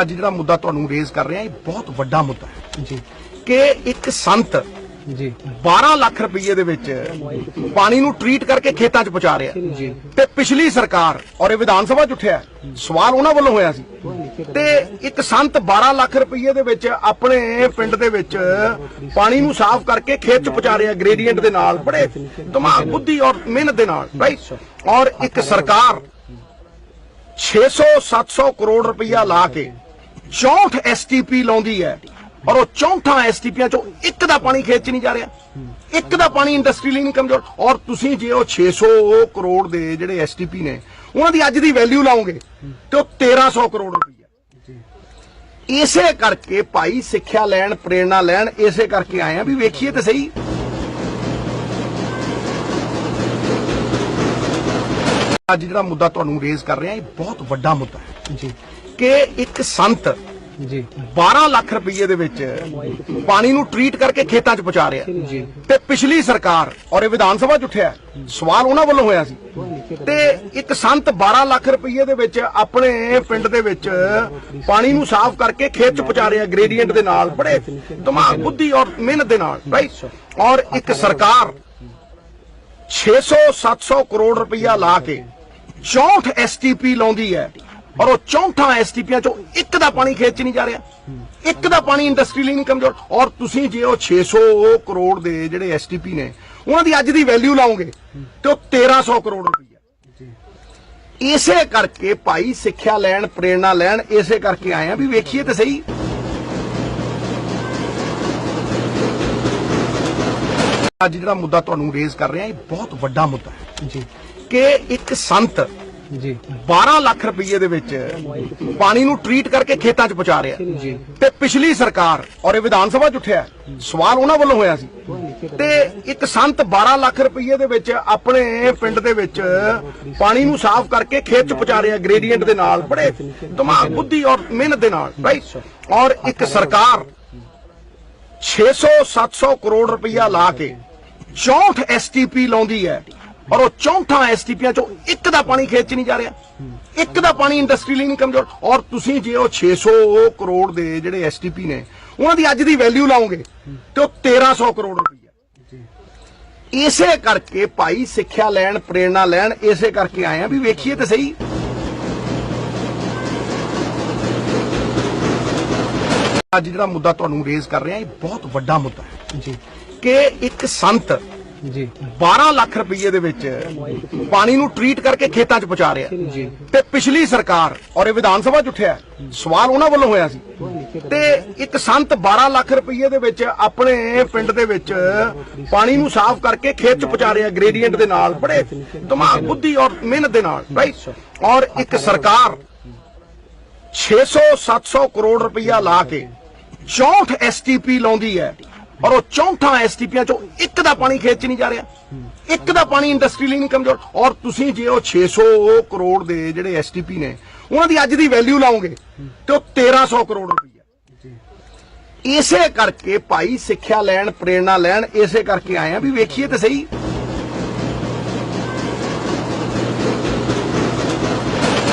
ਅੱਜ ਜਿਹੜਾ ਮੁੱਦਾ ਤੁਹਾਨੂੰ ਰੇਜ਼ ਕਰ ਰਿਹਾ ਇਹ ਬਹੁਤ ਵੱਡਾ ਮੁੱਦਾ ਹੈ। ਜੀ। ਕਿ ਇੱਕ ਸੰਤ ਜੀ। 12 ਲੱਖ ਰੁਪਏ ਦੇ ਵਿੱਚ ਪਾਣੀ ਨੂੰ ਟਰੀਟ ਕਰਕੇ ਖੇਤਾਂ 'ਚ ਪਹੁੰਚਾ ਰਿਹਾ। ਜੀ। ਤੇ ਪਿਛਲੀ ਸਰਕਾਰ ਔਰ ਇਹ ਵਿਧਾਨ ਸਭਾ 'ਚ ਉੱਠਿਆ ਸਵਾਲ ਉਹਨਾਂ ਵੱਲੋਂ ਹੋਇਆ ਸੀ। ਤੇ ਇੱਕ ਸੰਤ 12 ਲੱਖ ਰੁਪਏ ਦੇ ਵਿੱਚ ਆਪਣੇ ਪਿੰਡ ਦੇ ਵਿੱਚ ਪਾਣੀ ਨੂੰ ਸਾਫ਼ ਕਰਕੇ ਖੇਤ 'ਚ ਪਹੁੰਚਾ ਰਿਹਾ ਗ੍ਰੇਡੀਐਂਟ ਦੇ ਨਾਲ ਬੜੇ ਦਿਮਾਗ ਬੁੱਧੀ ਔਰ ਮਿਹਨਤ ਦੇ ਨਾਲ ਰਾਈਟ ਔਰ ਇੱਕ ਸਰਕਾਰ 600 700 ਕਰੋੜ ਰੁਪਇਆ ਲਾ ਕੇ 64 ਐਸਟੀਪੀ ਲਾਉਂਦੀ ਹੈ ਔਰ ਉਹ 64 ਐਸਟੀਪੀਆਂ ਚੋਂ ਇੱਕ ਦਾ ਪਾਣੀ ਖੇਤ 'ਚ ਨਹੀਂ ਜਾ ਰਿਹਾ। ਇੱਕ ਦਾ ਪਾਣੀ ਇੰਡਸਟਰੀ ਲਈ ਨਹੀਂ ਕਮਜ਼ੋਰ। ਔਰ ਤੁਸੀਂ ਜੇ ਉਹ 600 ਕਰੋੜ ਦੇ ਜਿਹੜੇ ਐਸਟੀਪੀ ਨੇ, ਉਹਨਾਂ ਦੀ ਅੱਜ ਦੀ ਵੈਲਿਊ ਲਾਓਗੇ ਤੇ ਉਹ 1300 ਕਰੋੜ ਰੁਪਈਆ। ਇਸੇ ਕਰਕੇ ਭਾਈ ਸਿੱਖਿਆ ਲੈਣ, ਪ੍ਰੇਰਣਾ ਲੈਣ, ਇਸੇ ਕਰਕੇ ਆਏ ਆ ਵੀ ਵੇਖੀਏ ਤੇ ਸਹੀ। ਅੱਜ ਜਿਹੜਾ ਮੁੱਦਾ ਤੁਹਾਨੂੰ ਰੇਜ਼ ਕਰ ਰਿਹਾ ਇਹ ਬਹੁਤ ਵੱਡਾ ਮੁੱਦਾ ਹੈ। ਜੀ। ਕਿ ਇੱਕ ਸੰਤ ਜੀ। 12 ਲੱਖ ਰੁਪਏ ਦੇ ਵਿੱਚ ਪਾਣੀ ਨੂੰ ਟਰੀਟ ਕਰਕੇ ਖੇਤਾਂ 'ਚ ਪਹੁੰਚਾ ਰਿਹਾ। ਜੀ। ਤੇ ਪਿਛਲੀ ਸਰਕਾਰ ਔਰ ਇਹ ਵਿਧਾਨ ਸਭਾ 'ਚ ਉੱਠਿਆ ਸਵਾਲ ਉਹਨਾਂ ਵੱਲੋਂ ਹੋਇਆ ਸੀ। ਤੇ ਇੱਕ ਸੰਤ 12 ਲੱਖ ਰੁਪਏ ਦੇ ਵਿੱਚ ਆਪਣੇ ਪਿੰਡ ਦੇ ਵਿੱਚ ਪਾਣੀ ਨੂੰ ਸਾਫ਼ ਕਰਕੇ ਖੇਤ 'ਚ ਪਹੁੰਚਾ ਰਿਹਾ ਗ੍ਰੇਡੀਐਂਟ ਦੇ ਨਾਲ ਬੜੇ ਦਿਮਾਗ ਬੁੱਧੀ ਔਰ ਮਿਹਨਤ ਦੇ ਨਾਲ ਰਾਈਟ ਔਰ ਇੱਕ ਸਰਕਾਰ 600 700 ਕਰੋੜ ਰੁਪਇਆ ਲਾ ਕੇ 64 ਐਸਟੀਪੀ ਲਾਉਂਦੀ ਹੈ। ਔਰ ਉਹ 64 ਐਸਟੀਪੀਆਂ ਚੋਂ ਇੱਕ ਦਾ ਪਾਣੀ ਖੇਤ 'ਚ ਨਹੀਂ ਜਾ ਰਿਹਾ। ਇੱਕ ਦਾ ਪਾਣੀ ਇੰਡਸਟਰੀ ਲਈ ਨਹੀਂ ਕਮਜ਼ੋਰ। ਔਰ ਤੁਸੀਂ ਜੇ ਉਹ 600 ਕਰੋੜ ਦੇ ਜਿਹੜੇ ਐਸਟੀਪੀ ਨੇ, ਉਹਨਾਂ ਦੀ ਅੱਜ ਦੀ ਵੈਲਿਊ ਲਾਓਗੇ ਤੇ ਉਹ 1300 ਕਰੋੜ ਰੁਪਈਆ। ਇਸੇ ਕਰਕੇ ਭਾਈ ਸਿੱਖਿਆ ਲੈਣ, ਪ੍ਰੇਰਣਾ ਲੈਣ, ਇਸੇ ਕਰਕੇ ਆਏ ਆ ਵੀ ਵੇਖੀਏ ਤੇ ਸਹੀ। ਅੱਜ ਜਿਹੜਾ ਮੁੱਦਾ ਤੁਹਾਨੂੰ ਰੇਜ਼ ਕਰ ਰਿਹਾ, ਇਹ ਬਹੁਤ ਵੱਡਾ ਮੁੱਦਾ ਹੈ। ਜੀ। ਕਿ ਇੱਕ ਸੰਤ ਜੀ। 12 ਲੱਖ ਰੁਪਏ ਦੇ ਵਿੱਚ ਪਾਣੀ ਨੂੰ ਟਰੀਟ ਕਰਕੇ ਖੇਤਾਂ 'ਚ ਪਹੁੰਚਾ ਰਿਹਾ। ਤੇ ਪਿਛਲੀ ਸਰਕਾਰ ਔਰ ਇਹ ਵਿਧਾਨ ਸਭਾ 'ਚ ਉੱਠਿਆ ਸਵਾਲ ਉਹਨਾਂ ਵੱਲੋਂ ਹੋਇਆ ਸੀ। ਤੇ ਇੱਕ ਸੰਤ 12 ਲੱਖ ਰੁਪਏ ਦੇ ਵਿੱਚ ਆਪਣੇ ਪਿੰਡ ਦੇ ਵਿੱਚ ਪਾਣੀ ਨੂੰ ਸਾਫ਼ ਕਰਕੇ ਖੇਤ 'ਚ ਪਹੁੰਚਾ ਰਿਹਾ ਗ੍ਰੇਡੀਐਂਟ ਦੇ ਨਾਲ ਬੜੇ ਦਿਮਾਗ ਬੁੱਧੀ ਔਰ ਮਿਹਨਤ ਦੇ ਨਾਲ ਰਾਈਟ ਔਰ ਇੱਕ ਸਰਕਾਰ 600 700 ਕਰੋੜ ਰੁਪਇਆ ਲਾ ਕੇ 64 ਐਸਟੀਪੀ ਲਾਉਂਦੀ ਹੈ। ਔਰ ਉਹ 64 ਐਸਟੀਪੀਆਂ ਚੋਂ ਇੱਕ ਦਾ ਪਾਣੀ ਖੇਤ 'ਚ ਨਹੀਂ ਜਾ ਰਿਹਾ। ਇੱਕ ਦਾ ਪਾਣੀ ਇੰਡਸਟਰੀ ਲਈ ਨਹੀਂ ਕਮਜ਼ੋਰ। ਔਰ ਤੁਸੀਂ ਜੇ ਉਹ 600 ਕਰੋੜ ਦੇ ਜਿਹੜੇ ਐਸਟੀਪੀ ਨੇ ਉਹਨਾਂ ਦੀ ਅੱਜ ਦੀ ਵੈਲਿਊ ਲਾਓਗੇ ਤੇ ਉਹ 1300 ਕਰੋੜ ਰੁਪਈਆ। ਇਸੇ ਕਰਕੇ ਭਾਈ ਸਿੱਖਿਆ ਲੈਣ ਪ੍ਰੇਰਣਾ ਲੈਣ ਇਸੇ ਕਰਕੇ ਆਏ ਆ ਵੀ ਵੇਖੀਏ ਤੇ ਸਹੀ। ਅੱਜ ਜਿਹੜਾ ਮੁੱਦਾ ਤੁਹਾਨੂੰ ਰੇਜ਼ ਕਰ ਰਿਹਾ ਇਹ ਬਹੁਤ ਵੱਡਾ ਮੁੱਦਾ ਹੈ ਜੀ। ਕਿ ਇੱਕ ਸੰਤ ਜੀ। 12 ਲੱਖ ਰੁਪਏ ਦੇ ਵਿੱਚ ਪਾਣੀ ਨੂੰ ਟਰੀਟ ਕਰਕੇ ਖੇਤਾਂ 'ਚ ਪਹੁੰਚਾ ਰਿਹਾ। ਜੀ। ਤੇ ਪਿਛਲੀ ਸਰਕਾਰ ਔਰ ਇਹ ਵਿਧਾਨ ਸਭਾ 'ਚ ਉੱਠਿਆ ਸਵਾਲ ਉਹਨਾਂ ਵੱਲੋਂ ਹੋਇਆ ਸੀ। ਤੇ ਇੱਕ ਸੰਤ 12 ਲੱਖ ਰੁਪਏ ਦੇ ਵਿੱਚ ਆਪਣੇ ਪਿੰਡ ਦੇ ਵਿੱਚ ਪਾਣੀ ਨੂੰ ਸਾਫ਼ ਕਰਕੇ ਖੇਤ 'ਚ ਪਹੁੰਚਾ ਰਿਹਾ ਗ੍ਰੇਡੀਐਂਟ ਦੇ ਨਾਲ ਬੜੇ ਦਿਮਾਗ ਬੁੱਧੀ ਔਰ ਮਿਹਨਤ ਦੇ ਨਾਲ ਰਾਈਟ ਔਰ ਇੱਕ ਸਰਕਾਰ 600 700 ਕਰੋੜ ਰੁਪਇਆ ਲਾ ਕੇ 64 ਐਸਟੀਪੀ ਲਾਉਂਦੀ ਹੈ। ਔਰ ਉਹ 64 ਐਸਟੀਪੀਆਂ ਚੋਂ ਇੱਕ ਦਾ ਪਾਣੀ ਖੇਤ 'ਚ ਨਹੀਂ ਜਾ ਰਿਹਾ। ਇੱਕ ਦਾ ਪਾਣੀ ਇੰਡਸਟਰੀ ਲਈ ਨਹੀਂ ਕਮਜ਼ੋਰ। ਔਰ ਤੁਸੀਂ ਜੇ ਉਹ 600 ਕਰੋੜ ਦੇ ਜਿਹੜੇ ਐਸਟੀਪੀ ਨੇ, ਉਹਨਾਂ ਦੀ ਅੱਜ ਦੀ ਵੈਲਿਊ ਲਾਓਗੇ ਤੇ ਉਹ 1300 ਕਰੋੜ ਰੁਪਈਆ। ਇਸੇ ਕਰਕੇ ਭਾਈ ਸਿੱਖਿਆ ਲੈਣ, ਪ੍ਰੇਰਣਾ ਲੈਣ, ਇਸੇ ਕਰਕੇ ਆਏ ਆ ਵੀ ਵੇਖੀਏ ਤੇ ਸਹੀ।